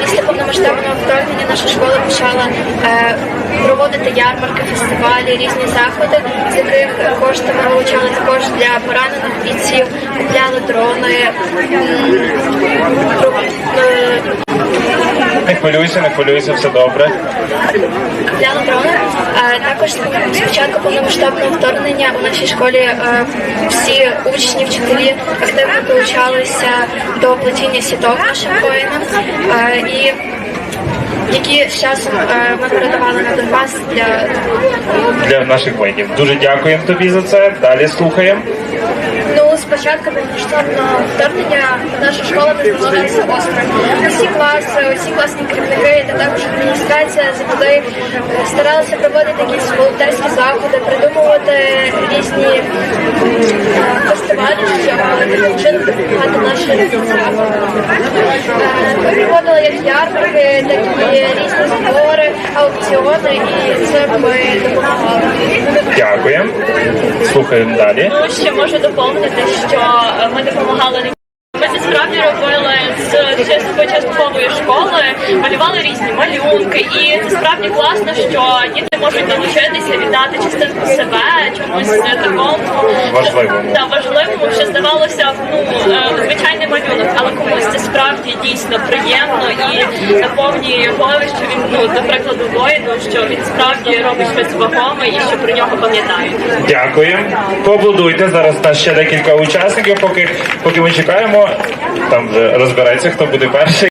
Після повномасштабного вторгнення наша школа почала е, проводити ярмарки, фестивалі, різні заходи, з яких кошти ми вилучали також для поранених бійців, купляли дрони. е, Не хвилюйся, не хвилюйся, все добре. Купляли дрони. Також з початку повномасштабного вторгнення у нашій школі е, всі учні, вчителі активно долучалися до плетіння сіток нашим воїнам. Е, І які з часом е, ми передавали на Донбас для Для наших воїнів. Дуже дякуємо тобі за це. Далі слухаємо. Ну, спочатку повномасштабного вторгнення наша школа називалася Остра. Усі класи, усі класні керівники та також адміністрація завжди е, старалися проводити якісь волонтерські заходи, придумувати різні фестивалі, щоб таким чином допомагати нашим бійцям. Е, Ми проводили як ярмарки, так і різні збори, аукціони, і це ми допомагали. Дякуємо. Слухаємо далі. Ну, ще можу доповнити, що е, ми допомагали не ми це справді робили з чистої часткової школи, малювали різні малюнки, і це справді класно, що діти можуть навчитися віддати частинку себе чомусь такому Важливому. та важливому, що здавалося ну е, це дійсно приємно і наповнює його, що він ну до прикладу воїну, що він справді робить щось вагоме і що про нього пам'ятають. Дякую. Поаплодуйте. Зараз нас ще декілька учасників, поки, поки ми чекаємо. Там вже розбереться, хто буде перший.